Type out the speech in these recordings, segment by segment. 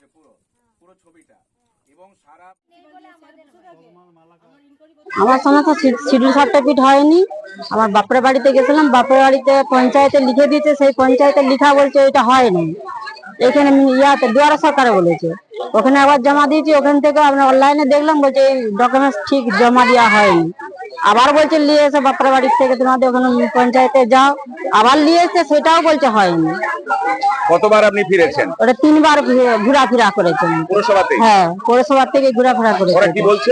হচ্ছে পুরো পুরো ছবিটা। এবং সারা আমার সময় তো শিডিউল সার্টিফিকেট হয়নি। আমার বাপের বাড়িতে গেছিলাম, বাপের বাড়িতে পঞ্চায়েতে লিখে দিয়েছে, সেই পঞ্চায়েতে লিখা বলছে এটা হয়নি। এখানে ইয়াতে, দুয়ারা সরকারে বলেছে। ওখানে আবার জমা দিয়েছি, ওখান থেকে আমরা অনলাইনে দেখলাম, বলছে এই ডকুমেন্টস ঠিক জমা দেওয়া হয়নি। আবার বলছে নিয়ে এসে বাপের বাড়ির থেকে তোমাদের ওখানে পঞ্চায়েতে যাও। আবার নিয়ে এসে সেটাও বলছে হয়নি। কতবার আপনি ফিরেছেন? ওটা তিনবার ঘুরে- ঘোরাফেরা করেছেন। পুরসভাতে হ্যাঁ পৌরসভার থেকে ঘোরাফেরা ওরা করেছে কি বলছে?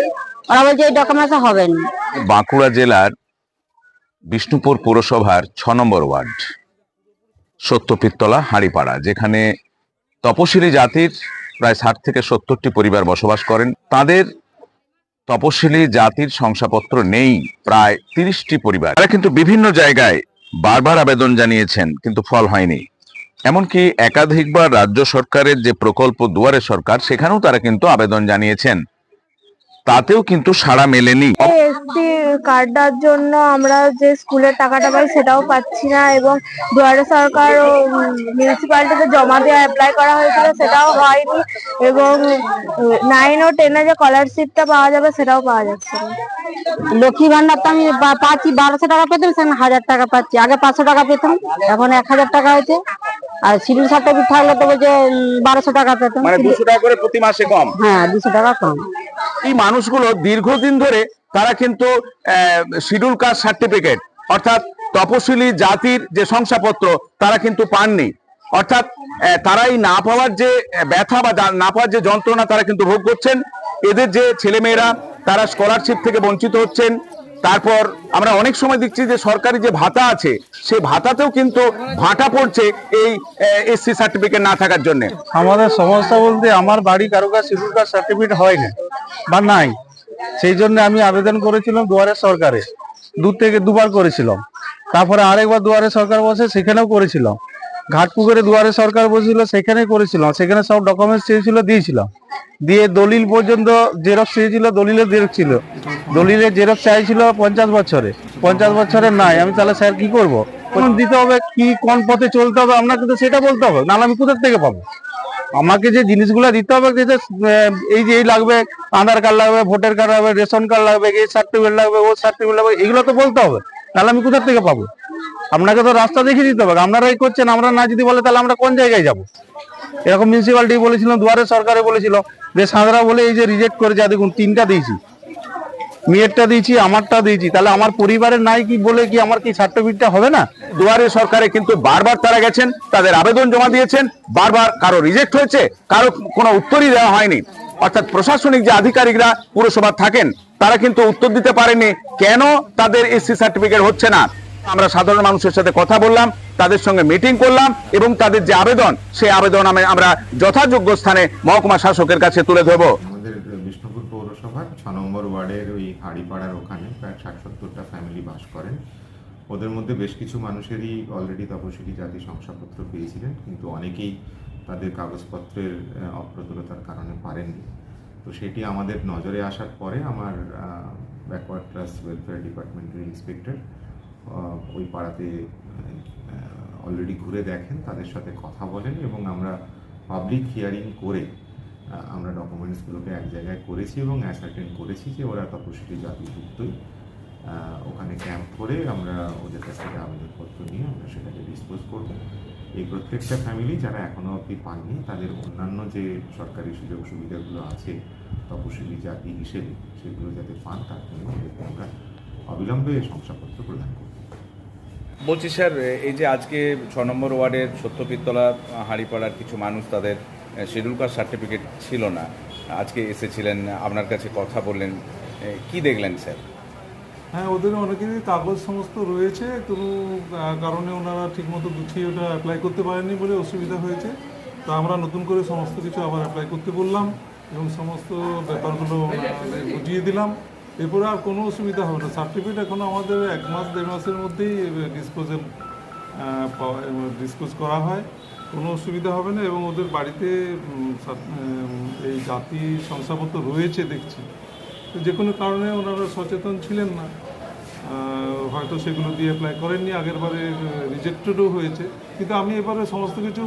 ওরা বলছে এই ডকুমেন্টস হবে না। বাঁকুড়া জেলার বিষ্ণুপুর পৌরসভার ছ নম্বর ওয়ার্ড সত্যপিত্তলা হাঁড়িপাড়া যেখানে তপশিলি জাতির প্রায় ষাট থেকে সত্তরটি পরিবার বসবাস করেন। তাদের তপশিলি জাতির শংসাপত্র নেই, প্রায় তিরিশটি পরিবার। তারা কিন্তু বিভিন্ন জায়গায় বারবার আবেদন জানিয়েছেন, কিন্তু ফল হয়নি। এমনকি একাধিকবার রাজ্য সরকারের যে প্রকল্প দুয়ারে সরকার, সেখানেও তারা কিন্তু আবেদন জানিয়েছেন। তাতেও কিন্তু সাড়া মেলেনি। এসসি কার্ডটার জন্য আমরা যে স্কুলের টাকাটা পাই সেটাও পাচ্ছি না এবং দুয়ারে সরকার ও মিউনিসিপ্যালিটিতে জমা দিয়ে অ্যাপ্লাই করা হয়েছিল সেটাও হয়নি এবং নাইন ও টেনে যে স্কলারশিপটা পাওয়া যাবে সেটাও পাওয়া যাচ্ছে না। লক্ষ্মী ভান্ডার তো আমি পাচ্ছি বারোশো টাকা পেতাম সেখানে হাজার টাকা পাচ্ছি। আগে পাঁচশো টাকা পেতাম এখন এক হাজার টাকা হয়েছে। আর শিডিউল সার্টিফিকেট থাকলে তো বলছে বারোশো টাকা পেতাম। মানে দুশো টাকা করে প্রতি মাসে কম? হ্যাঁ দুশো টাকা কম। এই মানুষগুলো দীর্ঘদিন ধরে তারা কিন্তু শিডিউল কাস্ট সার্টিফিকেট অর্থাৎ তপশিলি জাতির যে শংসাপত্র, তারা কিন্তু পাননি। অর্থাৎ তারা এই না পাওয়ার যে ব্যথা বা না পাওয়ার যে যন্ত্রণা তারা কিন্তু ভোগ করছেন। এদের যে ছেলেমেয়েরা, তারা স্কলারশিপ থেকে বঞ্চিত হচ্ছেন। তারপর আমরা অনেক সময় দেখছি যে সরকারি যে ভাতা আছে সে ভাতাতেও কিন্তু ভাটা পড়ছে এই এসসি সার্টিফিকেট না থাকার জন্য। আমাদের সমস্যা বলতে আমার বাড়ি কারও কাছে সার্টিফিকেট হয় না বা নাই। সেই জন্য আমি আবেদন করেছিলাম দুয়ারে সরকারে। দু থেকে দুবার করেছিলাম। তারপরে আরেকবার দুয়ারে সরকার বসে সেখানেও করেছিলাম। ঘাটপুকুরে দুয়ারে সরকার বসেছিল সেখানে করেছিলাম। সেখানে সব ডকুমেন্টস চেয়েছিল, দিয়েছিলাম। দিয়ে দলিল পর্যন্ত জেরক্স চেয়েছিল দলিলের জেরক্স ছিল। দলিলের জেরক্স চাইছিল পঞ্চাশ বছরে। পঞ্চাশ বছরের নাই। আমি তাহলে স্যার কি করব? কোন দিতে হবে কি, কোন পথে চলতে হবে, আপনাকে তো সেটা বলতে হবে, নাহলে আমি কোথার থেকে পাবো? আমাকে যে জিনিসগুলো দিতে হবে, যে এই যে, এই লাগবে, আধার কার্ড লাগবে, ভোটার কার্ড লাগবে, রেশন কার্ড লাগবে এই সার্টিফিকেট লাগবে, ও সার্টিফিকেট লাগবে, এগুলো তো বলতে হবে। তাহলে আমি কোথার থেকে পাবো? আপনাকে তো রাস্তা দেখিয়ে দিতে হবে। আপনারাই করছেন, আমরা না যদি বলে তাহলে আমরা কোন জায়গায় যাব? এরকম মিউনিসিপালিটি বলেছিল, দুয়ারে সরকারে বলেছিল। যে সাঁতরা বলে এই যে রিজেক্ট করেছে দেখুন, তিনটা দিয়েছি। মেয়েরটা দিয়েছি, আমারটা দিয়েছি। তাহলে আমার পরিবারের নাই কি বলে কি আমার কি সার্টিফিকেটটা হবে না? দুয়ারে সরকারে কিন্তু বারবার তারা গেছেন, তাদের আবেদন জমা দিয়েছেন, বারবার কারও রিজেক্ট হয়েছে, কারও কোনো উত্তরই দেওয়া হয়নি। অর্থাৎ প্রশাসনিক যে আধিকারিকরা পুরসভা থাকেন, তারা কিন্তু উত্তর দিতে পারেনি। কেন তাদের এসসি সার্টিফিকেট হচ্ছে না? আমরা সাধারণ মানুষের সাথে কথা বললাম, তাদের সঙ্গে মিটিং করলাম এবং তাদের যে আবেদন, সেই আবেদন আমি আমরা যথাযোগ্য স্থানে মহকুমা শাসকের কাছে তুলে ধরবো। বিষ্ণুপুর পৌরসভার ছ নম্বর ওয়ার্ডের ওই হাড়িপাড়ার ওখানে প্রায় ষাট সত্তরটা ফ্যামিলি বাস করেন। ওদের মধ্যে বেশ কিছু মানুষেরই অলরেডি তপশিলি জাতি শংসাপত্র পেয়েছিলেন, কিন্তু অনেকেই তাদের কাগজপত্রের অপ্রতুলতার কারণে পারেননি। তো সেটি আমাদের নজরে আসার পরে আমার ব্যাকওয়ার্ড ক্লাস ওয়েলফেয়ার ডিপার্টমেন্টের ইন্সপেক্টর ওই পাড়াতে অলরেডি ঘুরে দেখেন তাদের সাথে কথা বলেন এবং আমরা পাবলিক হিয়ারিং করে আমরা ডকুমেন্টসগুলোকে এক জায়গায় করেছি এবং অ্যাসার্টেন করেছি যে ওরা তপশিলি জাতিভুক্তই। আহ, ওখানে ক্যাম্প করে আমরা ওদের কাছ থেকে আবেদনপত্র নিয়ে আমরা সেটাকে ডিসপোজ করব। এই প্রত্যেকটা ফ্যামিলি যারা এখনও অবধি পাননি তাদের অন্যান্য যে সরকারি সুযোগ সুবিধাগুলো আছে তপশিলি জাতি হিসেবে সেগুলো যাতে পান তার জন্য আমরা অবিলম্বে শংসাপত্র প্রদান করব। বলছি স্যার, এই যে আজকে ছ নম্বর ওয়ার্ডের সত্যপিত্তলা হাঁড়িপাড়ার কিছু মানুষ তাদের শিডিউল কাস্ট সার্টিফিকেট ছিল না। আজকে এসেছিলেন, আপনার কাছে কথা বললেন কি দেখলেন স্যার? হ্যাঁ ওদের অনেকেরই কাগজ সমস্ত রয়েছে, কোনো কারণে ওনারা ঠিকমতো গুছিয়ে ওটা অ্যাপ্লাই করতে পারেননি বলে অসুবিধা হয়েছে। তো আমরা নতুন করে সমস্ত কিছু আবার অ্যাপ্লাই করতে বললাম এবং সমস্ত ব্যাপারগুলো বুঝিয়ে দিলাম। এরপরে আর কোনো অসুবিধা হবে না। সার্টিফিকেট এখন আমাদের এক মাস, দেড় মাসের মধ্যেই ডিসপোজেল ডিসপোজ করা হয়। কোনো অসুবিধা হবে না এবং ওদের বাড়িতে এই জাতি শংসাপত্র রয়েছে দেখছি। যে কোনো কারণে ওনারা সচেতন ছিলেন না। হয়তো সেগুলো দিয়ে অ্যাপ্লাই করেননি, আগের বারে রিজেক্টেডও হয়েছে। কিন্তু আমি এবারে সমস্ত কিছু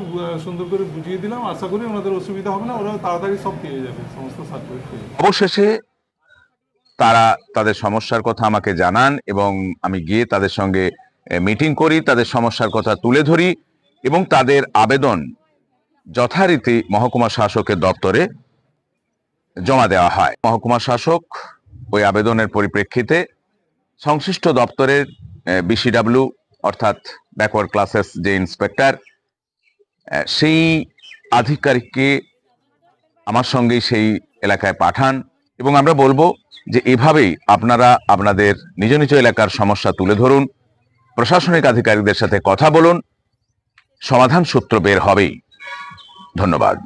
সুন্দর করে বুঝিয়ে দিলাম। আশা করি ওনাদের অসুবিধা হবে না ওরা তাড়াতাড়ি সব পেয়ে যাবে, সমস্ত সার্টিফিকেট পেয়ে অবশেষে তারা তাদের সমস্যার কথা আমাকে জানান এবং আমি গিয়ে তাদের সঙ্গে মিটিং করি, তাদের সমস্যার কথা তুলে ধরি এবং তাদের আবেদন যথারীতি মহকুমা শাসকের দপ্তরে জমা দেওয়া হয়। মহকুমা শাসক ওই আবেদনের পরিপ্রেক্ষিতে সংশ্লিষ্ট দপ্তরের বিসিডাব্লিউ অর্থাৎ ব্যাকওয়ার্ড ক্লাসেস যে ইন্সপেক্টর সেই আধিকারিককে আমার সঙ্গেই সেই এলাকায় পাঠান এবং আমরা বলব যে এভাবেই আপনারা আপনাদের নিজ নিজ এলাকার সমস্যা তুলে ধরুন, প্রশাসনিক আধিকারিকদের সাথে কথা বলুন, সমাধান সূত্র বের হবেই। ধন্যবাদ।